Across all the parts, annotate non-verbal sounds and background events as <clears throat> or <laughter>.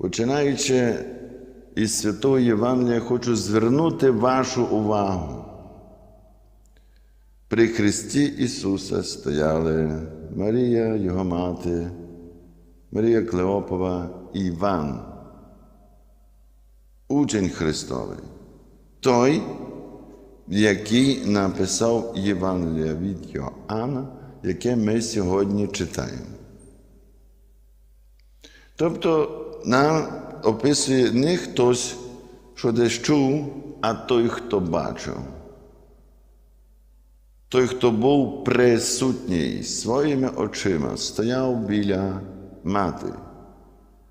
Починаючи із Святого Євангелія, хочу звернути вашу увагу. При Христі Ісуса стояли Марія, Його мати, Марія Клеопова і Іван, учень Христовий, той, який написав Євангелія від Йоанна, яке ми сьогодні читаємо. Тобто нам описує не хтось, що десь чув, а той, хто бачив. Той, хто був присутній своїми очима, стояв біля матері,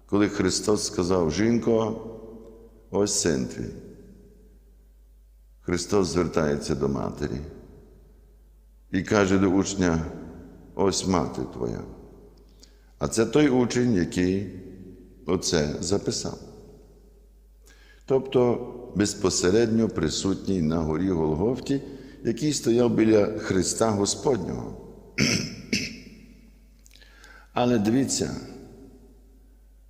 коли Христос сказав, жінко, ось син твій. Христос звертається до матері і каже до учня, ось мати твоя. А це той учень, який оце записав. Тобто безпосередньо присутній на горі Голгофті, який стояв біля Христа Господнього. <clears throat> Але дивіться,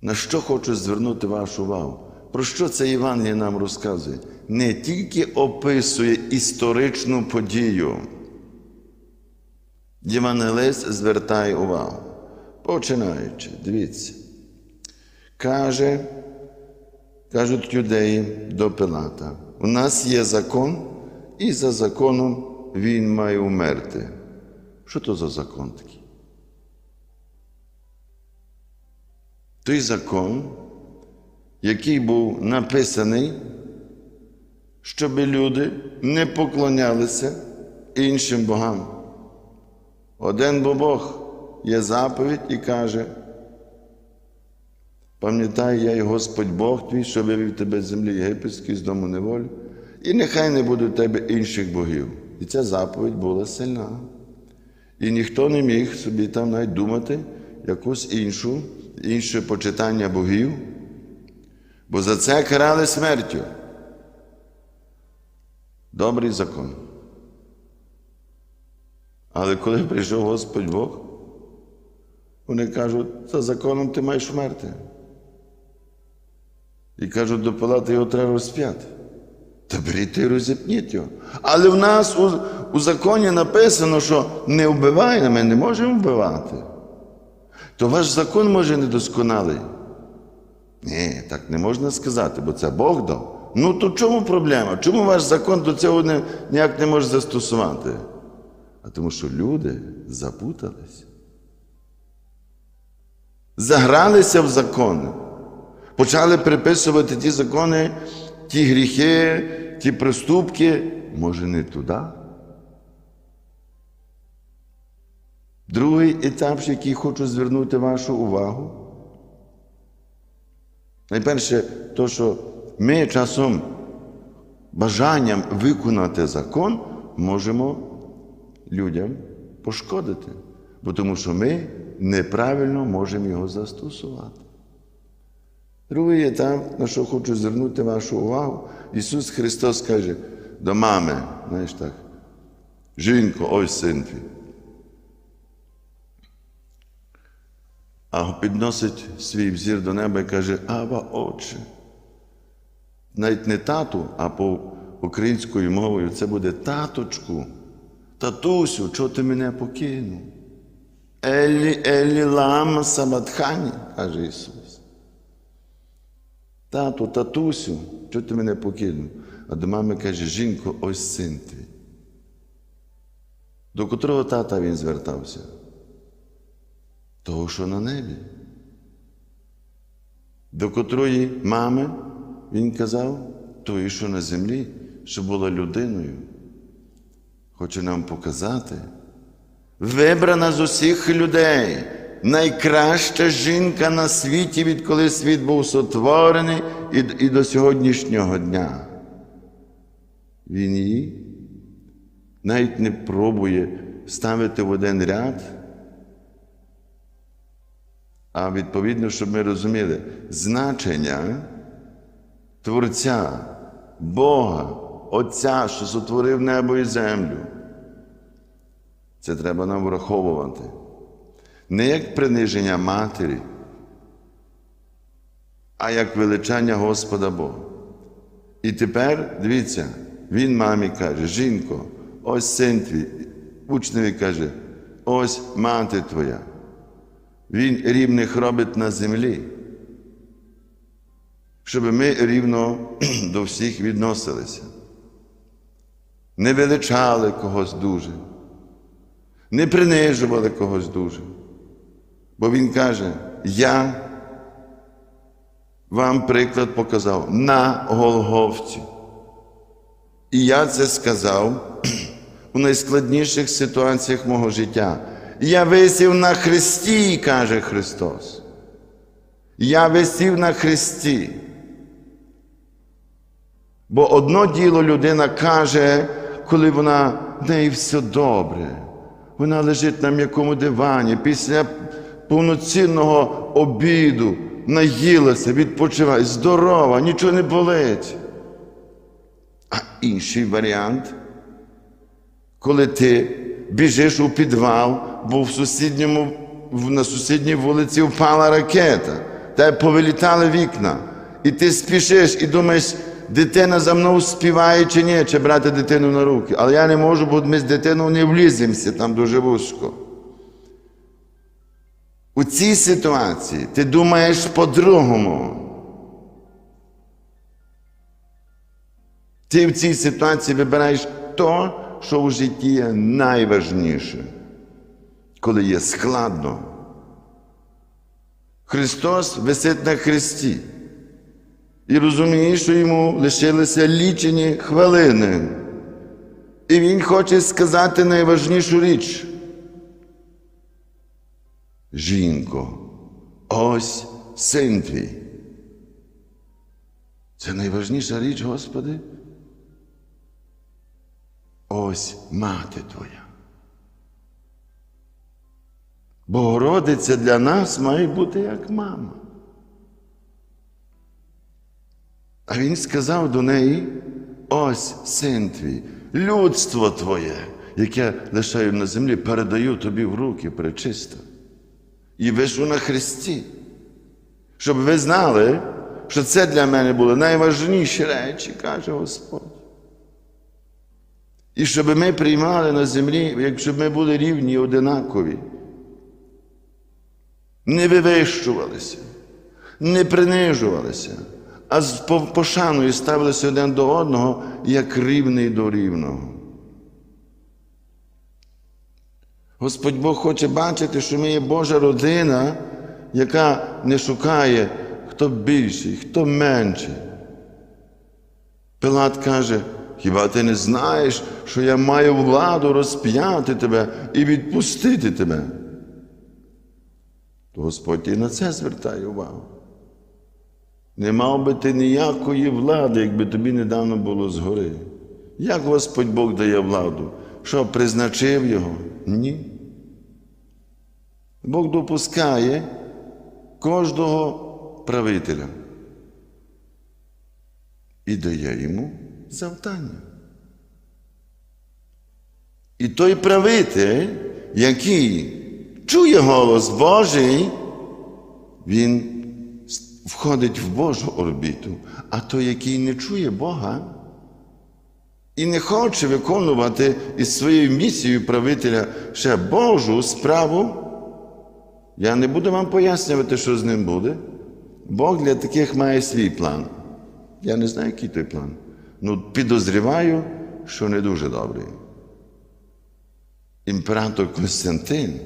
на що хочу звернути вашу увагу. Про що це Євангеліє нам розказує? Не тільки описує історичну подію. Євангелист звертає увагу. Починаючи, дивіться. Каже, кажуть юдеї до Пилата, у нас є закон, і за законом він має умерти. Що то за закон такий? Той закон, який був написаний, щоб люди не поклонялися іншим богам. Один бо Бог є заповідь і каже, пам'ятай, я і Господь Бог твій, що вивів тебе з землі єгипетської, з дому неволі, і нехай не буде у тебе інших богів. І ця заповідь була сильна. І ніхто не міг собі там навіть думати якусь іншу, інше почитання богів, бо за це карали смертю. Добрий закон. Але коли прийшов Господь Бог, вони кажуть, за законом ти маєш вмерти. І кажуть, до Пилата його треба розп'яти. Та беріть і розіпніть його. Але в нас у, у законі написано, що не вбивай, ми не можемо вбивати. То ваш закон може недосконалий. Ні, так не можна сказати, бо це Бог дав. Ну то чому проблема? Чому ваш закон до цього не, ніяк не може застосувати? А тому що люди запутались. Загралися в закони, почали приписувати ті закони, ті гріхи, ті проступки, може, не туди. Другий етап, який хочу звернути вашу увагу. Найперше, то, що ми часом бажанням виконати закон можемо людям пошкодити, бо тому що ми неправильно можемо його застосувати. Другий етап, на що хочу звернути вашу увагу, Ісус Христос каже до мами, знаєш так, жінко, ось син твій. А підносить свій взір до неба і каже, Ава, Отче. Навіть не тату, а по українською мовою це буде таточку, татусю, чого ти мене покинув? Елі, Елі лама сабатхані, каже Ісус. Тату, татусю, чого ти мене покинув? А до мами каже, жінко, ось син твій. До котрого тата він звертався? Того, що на небі. До котрої мами він казав, тої, що на землі, що була людиною. Хоче нам показати, вибрана з усіх людей, найкраща жінка на світі, відколи світ був сотворений і, до сьогоднішнього дня. Він її навіть не пробує ставити в один ряд. А відповідно, щоб ми розуміли, значення Творця, Бога, Отця, що сотворив небо і землю. Це треба нам враховувати. Не як приниження матері, а як величання Господа Бога. І тепер, дивіться, він мамі каже, жінко, ось син твій, учневі каже, ось мати твоя. Він рівних робить на землі, щоб ми рівно <clears throat> до всіх відносилися. Не величали когось дуже, не принижували когось дуже. Бо Він каже, я вам приклад показав на Голговці. І я це сказав <clears throat> у найскладніших ситуаціях мого життя. Я висів на Христі, каже Христос. Я висів на Христі. Бо одно діло людина каже, коли вона в неї все добре. Вона лежить на м'якому дивані після повноцінного обіду, наїлася, відпочиває, здорова, нічого не болить. А інший варіант, коли ти біжиш у підвал, бо в сусідньому, на сусідній вулиці впала ракета, та повилітали вікна, і ти спішиш і думаєш, дитина за мною співає чи ні, чи брати дитину на руки. Але я не можу, бо ми з дитиною не вліземося там дуже вузько. У цій ситуації ти думаєш по-другому. Ти в цій ситуації вибираєш то, що в житті є найважніше, коли є складно. Христос висить на хресті і розуміє, що йому лишилися лічені хвилини. І Він хоче сказати найважнішу річ. Жінко, ось син твій. Це найважніша річ, Господи. Ось мати Твоя. Богородиця для нас має бути як мама. А він сказав до неї: ось син твій, людство твоє, яке лишаю на землі, передаю тобі в руки пречисто. І вишу на Христі. Щоб ви знали, що це для мене були найважніші речі, каже Господь. І щоб ми приймали на землі, якщо ми були рівні і одинакові, не вивищувалися, не принижувалися, а з пошаною ставилися один до одного, як рівний до рівного. Господь Бог хоче бачити, що ми є Божа родина, яка не шукає, хто більший, хто менший. Пилат каже, хіба ти не знаєш, що я маю владу розп'яти тебе і відпустити тебе? То Господь і на це звертає увагу. Не мав би ти ніякої влади, якби тобі недавно було згори. Як Господь Бог дає владу? Що призначив його? Ні. Бог допускає кожного правителя і дає йому завдання. І той правитель, який чує голос Божий, він входить в Божу орбіту, а той, який не чує Бога і не хоче виконувати із своєю місією правителя ще Божу справу, я не буду вам пояснювати, що з ним буде. Бог для таких має свій план. Я не знаю, який той план. Ну, підозріваю, що не дуже добрий. Імператор Константин,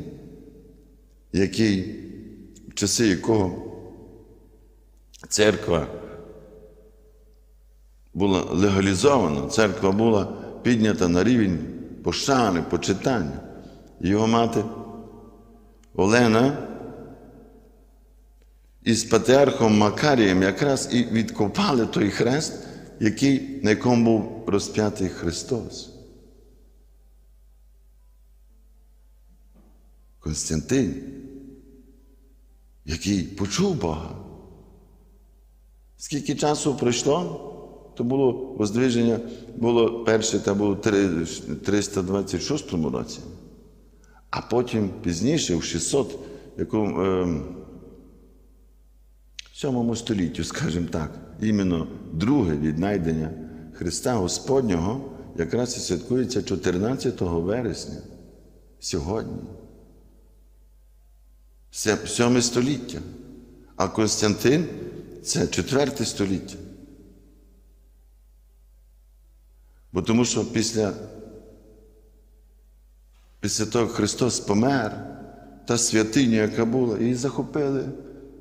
який, в часи якого церква була легалізована, церква була піднята на рівень пошани, почитання. Його мати Олена із патріархом Макарієм якраз і відкопали той хрест, який, на якому був розп'ятий Христос. Константин, який почув Бога. Скільки часу пройшло, то було воздвиження, було перше, та було три- 326 році, а потім пізніше, в 600, якому, е, 7 столітті, скажімо так, іменно друге віднайдення Христа Господнього якраз і святкується 14 вересня сьогодні. Це 7 століття. А Константин це 4 століття. Бо тому що після, після того, Христос помер, та святиня, яка була, її захопили,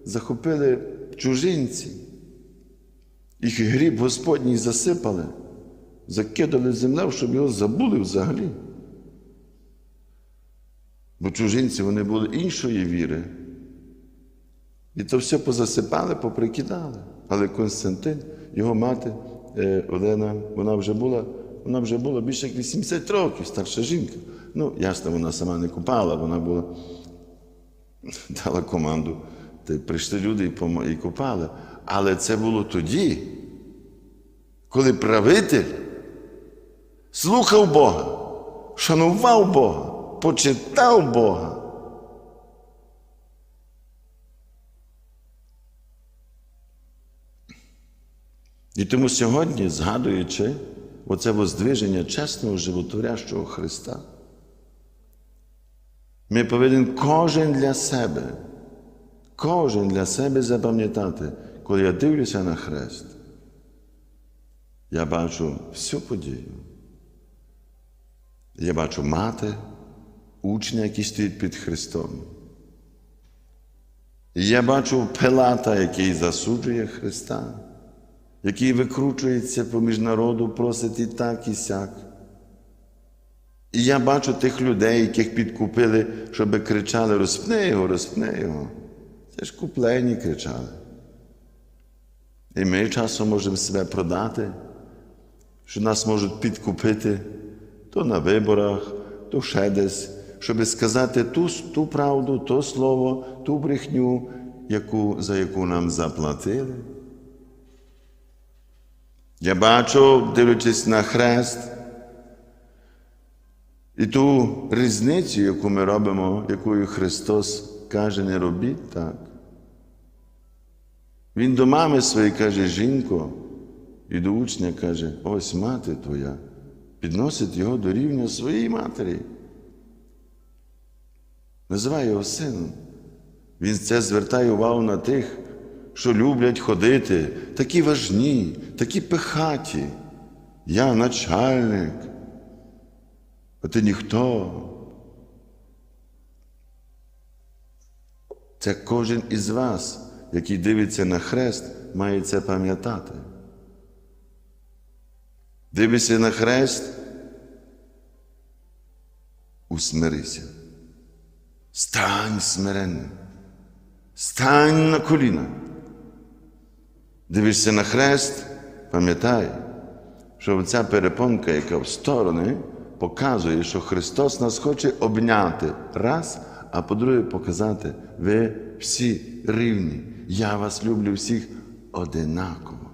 захопили чужинці. Їх гріб Господній засипали, закидали в землю, щоб його забули взагалі. Бо чужинці вони були іншої віри. І то все позасипали, поприкидали. Але Константин, його мати е, Олена, вона вже була, вона вже була більше як 80 років, старша жінка. Ну, ясно, вона сама не купала, вона була, <laughs> дала команду. Прийшли люди і купали. Але це було тоді, коли правитель слухав Бога, шанував Бога, почитав Бога. І тому сьогодні, згадуючи оце воздвиження чесного животворящого Христа, ми повинен кожен для себе, кожен для себе запам'ятати, коли я дивлюся на хрест, я бачу всю подію. Я бачу мати, учня, який стоїть під Христом. Я бачу Пилата, який засуджує Христа, який викручується поміж народу, просить і так, і сяк. І я бачу тих людей, яких підкупили, щоб кричали: розпни його, розпни його. Це ж куплені кричали. І ми часом можемо себе продати, що нас можуть підкупити то на виборах, то ще десь, щоб сказати ту, ту правду, то слово, ту брехню, яку, за яку нам заплатили. Я бачу, дивлячись на хрест, і ту різницю, яку ми робимо, якою Христос каже, не робіть так. Він до мами своєї каже, жінко, і до учня каже, ось мати твоя, підносить його до рівня своєї матері. Називає його сином. Він це звертає увагу на тих, що люблять ходити, такі важні, такі пихаті. Я начальник, а ти ніхто. Це кожен із вас, який дивиться на хрест, має це пам'ятати. Дивишся на хрест, усмирися. Стань смиренним. Стань на коліна. Дивишся на хрест, пам'ятай, що ця перепонка, яка в сторони, показує, що Христос нас хоче обняти раз, а по-друге, показати, ви всі рівні. Я вас люблю всіх одинаково.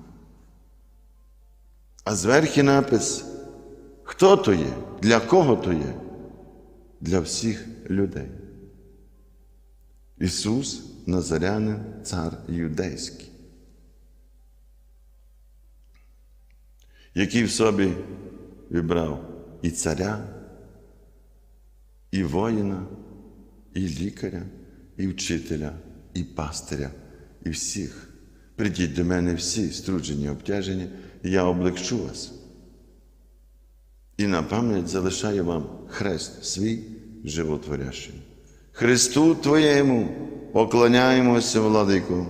А зверху напис, хто то є, для кого то є? Для всіх людей. Ісус Назарянин, цар юдейський, який в собі вибрав і царя, і воїна, і лікаря, і вчителя, і пастиря, і всіх. Придіть до мене всі струджені, обтяжені, і я облегчу вас. І на пам'ять залишаю вам хрест свій животворящий. Христу Твоєму поклоняємося, владику,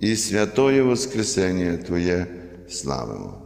і святое Воскресення Твоє славимо.